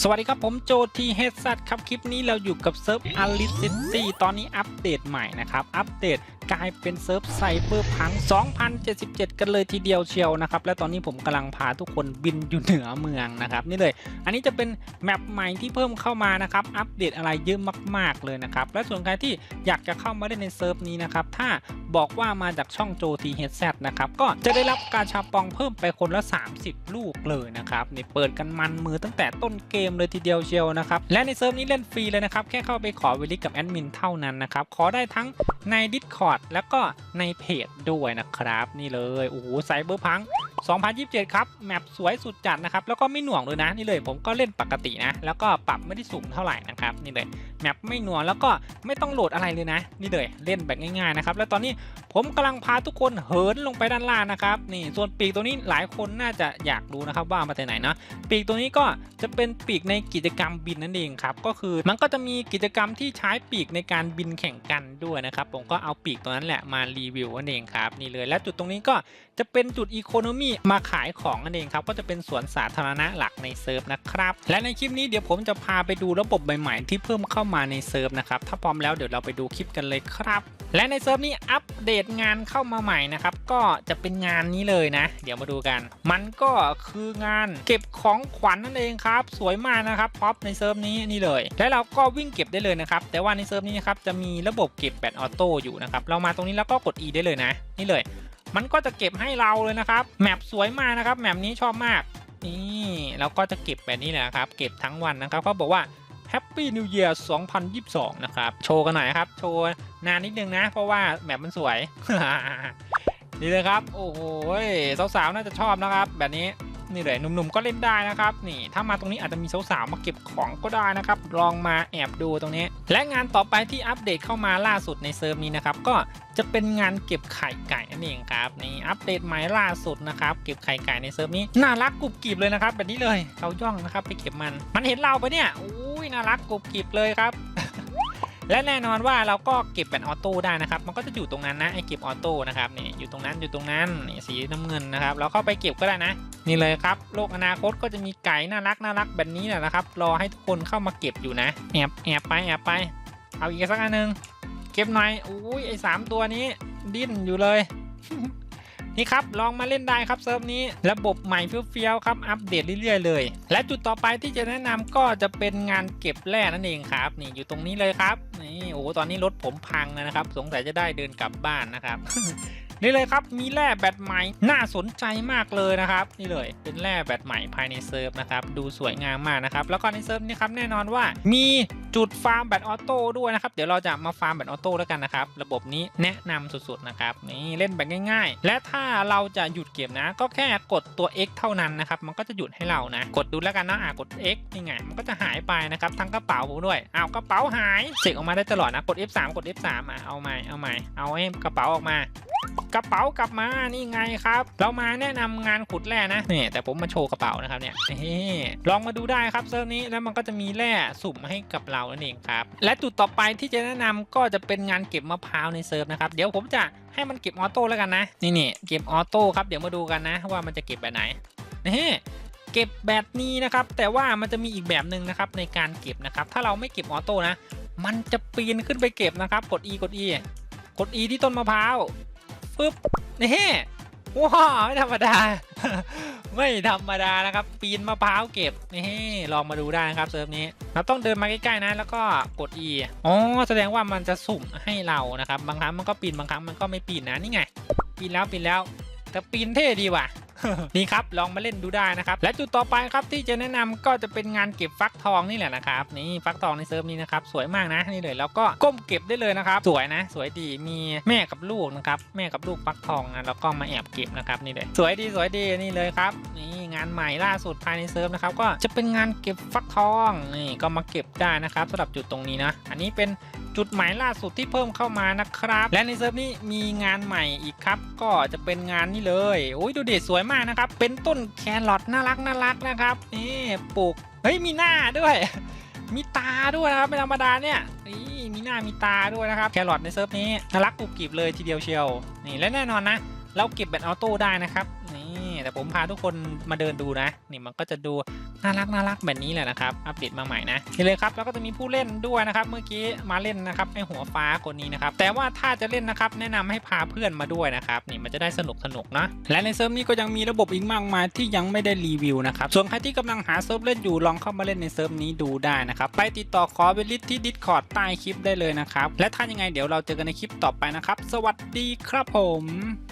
สวัสดีครับผมโจทีเฮดซัตครับ คลิปนี้เราอยู่กับเซิร์ฟอลิซิตี้ตอนนี้อัปเดตใหม่นะครับ อัปเดต กลายเป็นเซิร์ฟไซเบอร์พัง 2077 กันเลยทีเดียวเชียวนะครับ และตอนนี้ผมกำลังพาทุกคนบินอยู่เหนือเมืองนะครับนี่เลย อันนี้จะเป็นแมปใหม่ที่เพิ่มเข้ามานะครับอัปเดตอะไรเยอะมาก ๆเลยนะครับและส่วนใครที่อยากจะเข้ามาเล่นในเซิร์ฟนี้นะครับถ้าบอกว่ามาจากช่องโจทีเฮดซนะครับก็จะได้รับการชาปองเพิ่มไปคนละ 30 ลูกเลยนะครับนี่เปิดกันมันมือตั้งแต่ต้นเกมเลยทีเดียวเชียวนะครับและในเซิร์ฟนี้เล่นฟรีเลยนะครับแค่เข้าไปขอวิลิกับแอดมินเท่านั้นนะครับขอได้ทั้งใน Discord แล้วก็ในเพจด้วยนะครับ นี่เลยโอ้โหไซเบอร์พัง2027 ครับ แมปสวยสุดจัดนะครับ แล้วก็ไม่หน่วงเลยนะ นี่เลยผมก็เล่นปกตินะ แล้วก็ปรับไม่ได้สูงเท่าไหร่นะครับ นี่เลย แมปไม่หน่วงแล้วก็ไม่ต้องโหลดอะไรเลยนะ นี่เลย เล่นแบบง่ายๆนะครับ แล้วตอนนี้ผมกำลังพาทุกคนเหินลงไปด้านล่างนะครับ นี่ ส่วนปีกตัวนี้หลายคนน่าจะอยากรู้นะครับว่ามาจากไหนเนาะ ปีกตัวนี้ก็จะเป็นปีกในกิจกรรมบินนั่นเองครับ ก็คือมันก็จะมีกิจกรรมที่ใช้ปีกในการบินแข่งกันด้วยนะครับ ผมก็เอาปีกตัวนั้นแหละมารีวิวนั่นเองครับนี่เลยและจุดตรงนี้ก็จะเป็นจุดอีโคโนมีมาขายของนั่นเองครับก็จะเป็นสวนสาธารณะหลักในเซิร์ฟนะครับและในคลิปนี้เดี๋ยวผมจะพาไปดูระบบใหม่ๆที่เพิ่มเข้ามาในเซิร์ฟนะครับถ้าพร้อมแล้วเดี๋ยวเราไปดูคลิปกันเลยครับ และในเซิร์ฟนี้อัปเดตงานเข้ามาใหม่นะครับก็จะเป็นงานนี้เลยนะ เดี๋ยวมาดูกัน มันก็คืองานเก็บของขวัญนั่นเองครับ สวยมากนะครับพ็อปในเซิร์ฟนี้นี่เลย และเราก็วิ่งเก็บได้เลยนะครับ แต่ว่าในเซิร์ฟนี้นะครับจะมีระบบเก็บแบตออโต้อยู่นะครับเรามาตรงนี้แล้วก็กด E ได้เลยนะ นี่เลย มันก็จะเก็บให้เราเลยนะครับแมปสวยมากนะครับแมปนี้ชอบมากนี่เราก็จะเก็บแบบนี้แหละครับ เก็บทั้งวันนะครับเขาบอกว่า Happy New Year 2022 นะครับ โชว์กันหน่อยครับ โชว์นานนิดนึงนะ เพราะว่าแมปมันสวย นี่เลยครับ โอ้โหสาวๆ น่าจะชอบนะครับ แบบนี้ นี่เลยหนุ่มๆก็เล่นได้นะครับนี่ถ้ามาตรงนี้อาจจะมีสาวๆมาเก็บของก็ได้นะครับลองมาแอบดูตรงนี้ และงานต่อไปที่อัปเดตเข้ามาล่าสุดในเซิร์ฟนี้นะครับก็จะเป็นงานเก็บไข่ไก่นั่นเองครับนี่อัปเดตใหม่ล่าสุดนะครับเก็บไข่ไก่ในเซิร์ฟนี้น่ารักกรุบกริบเลยนะครับแบบนี้เลยเราย่องนะครับไปเก็บมัน มันเห็นเราปะเนี่ยอุ้ยน่ารักกรุบกริบเลยครับ และแน่นอนว่าเราก็เก็บแบบออโต้ได้นะครับ มันก็จะอยู่ตรงนั้นนะไอ้เก็บออโต้นะครับนี่อยู่ตรงนั้นอยู่ตรงนั้นนี่สีน้ำเงินนะครับ เราเข้าไปเก็บก็ได้นะ นี่เลยครับโลกอนาคตก็จะมีไก่น่ารักน่ารักแบบนี้แหละนะครับ รอให้ทุกคนเข้ามาเก็บอยู่นะแอบแอบไปแอบไป เอาอีกสักอันหนึ่งเก็บหน่อยอุ้ยไอ้สามตัวนี้ ดิ้นอยู่เลย นี่ครับลองมาเล่นได้ครับเซิร์ฟนี้ ระบบใหม่เฟี้ยวๆครับอัปเดตเรื่อยๆเลย และจุดต่อไปที่จะแนะนำก็จะเป็นงานเก็บแร่นั่นเองครับ นี่อยู่ตรงนี้เลยครับนี่โอ้ตอนนี้รถผมพังนะครับ สงสัยจะได้เดินกลับบ้านนะครับ นี่เลยครับมีแร่แบตใหม่น่าสนใจมากเลยนะครับ นี่เลยเป็นแร่แบตใหม่ภายในเซิร์ฟนะครับดูสวยงามมากนะครับแล้วก็ในเซิร์ฟนี้ครับแน่นอนว่ามีจุดฟาร์มแบตออโต้ด้วยนะครับเดี๋ยวเราจะมาฟาร์มแบตออโต้แล้วกันนะครับระบบนี้แนะนำสุดๆนะครับนี่เล่นแบบง่าย ๆ และถ้าเราจะหยุดเก็บนะ ก็แค่กดตัว X เท่านั้นนะครับมันก็จะหยุดให้เรานะกดดูแล้วกันนะอะกด X นี่ไงมันก็จะหายไปนะครับทั้งกระเป๋าผมด้วยเอากระเป๋าหายเสกออกมาได้ตลอดนะกด F3 กด F3 อะเอาใหม่เอาใหม่เอาให้กระเป๋าออกมา กระเป๋ากลับมานี่ไงครับ เรามาแนะนำงานขุดแร่นะนี่แต่ผมมาโชว์กระเป๋านะครับเนี่ยลองมาดูได้ครับเซิร์ฟนี้แล้วมันก็จะมีแร่สุ่มให้กับเรานั่นเองครับ และจุดต่อไปที่จะแนะนำก็จะเป็นงานเก็บมะพร้าวในเซิร์ฟนะครับเดี๋ยวผมจะให้มันเก็บออโต้แล้วกันนะนี่นี่เก็บออโต้ครับเดี๋ยวมาดูกันนะ ว่ามันจะเก็บแบบไหนนี่เก็บแบบนี้นะครับ แต่ว่ามันจะมีอีกแบบหนึ่งนะครับในการเก็บนะครับ ถ้าเราไม่เก็บออโต้นะ มันจะปีนขึ้นไปเก็บนะครับ กด E กด E กด E ที่ต้นมะพร้าว ปึ๊บนี่ว้าวไม่ธรรมดา ไม่ธรรมดานะครับ ปีนมะพร้าวเก็บนี่ลองมาดูได้นะครับเซิร์ฟนี้เราต้องเดินมาใกล้ๆนะแล้วก็กด E อ๋อแสดงว่ามันจะสุ่มให้เรานะครับ บางครั้งมันก็ปีนบางครั้งมันก็ไม่ปีนนะนี่ไง ปีนแล้วปีนแล้ว แต่ปีนเท่ดีว่ะ นี่ครับลองมาเล่นดูได้นะครับ และจุดต่อไปครับที่จะแนะนำก็จะเป็นงานเก็บฟักทองนี่แหละนะครับนี่ฟักทองในเซิร์ฟนี้นะครับสวยมากนะนี่เลยแล้วก็ก้มเก็บได้เลยนะครับ สวยนะ สวยดีมีแม่กับลูกนะครับแม่กับลูกฟักทองนะแล้วก็มาแอบเก็บนะครับนี่เลยสวยดีสวยดีนี่เลยครับนี่งานใหม่ล่าสุดภายในเซิร์ฟนะครับก็จะเป็นงานเก็บฟักทองนี่ก็มาเก็บได้นะครับสำหรับจุดตรงนี้นะ อันนี้เป็น จุดหมายล่าสุดที่เพิ่มเข้ามานะครับ และในเซิร์ฟนี้มีงานใหม่อีกครับ ก็จะเป็นงานนี้เลยโอ้ยดูเด็ดสวยมากนะครับ เป็นต้นแครอทน่ารักน่ารักนะครับนี่ปลูกเฮ้ยมีหน้าด้วย มีตาด้วยนะครับไม่ธรรมดาเนี่ยนี่มีหน้ามีตาด้วยนะครับแครอทในเซิร์ฟนี้น่ารักกรุบกริบเลยทีเดียวเชียวนี่และแน่นอนนะ เราเก็บแบบออโต้ได้นะครับนี่แต่ผมพาทุกคนมาเดินดูนะ นี่มันก็จะดู น่ารักน่ารักแบบนี้แหละนะครับอัปเดตมาใหม่นะนี่เลยครับแล้วก็จะมีผู้เล่นด้วยนะครับเมื่อกี้มาเล่นนะครับไอหัวฟ้าคนนี้นะครับแต่ว่าถ้าจะเล่นนะครับแนะนำให้พาเพื่อนมาด้วยนะครับนี่มันจะได้สนุกสนุกนะและในเซิร์ฟนี้ก็ยังมีระบบอีกมากมายที่ยังไม่ได้รีวิวนะครับส่วนใครที่กำลังหาเซิร์ฟเล่นอยู่ลองเข้ามาเล่นในเซิร์ฟนี้ดูได้นะครับไปติดต่อขอเวลิสที่ Discord ใต้คลิปได้เลยนะครับและถ้ายังไงเดี๋ยวเราเจอกันในคลิปต่อไปนะครับสวัสดีครับผม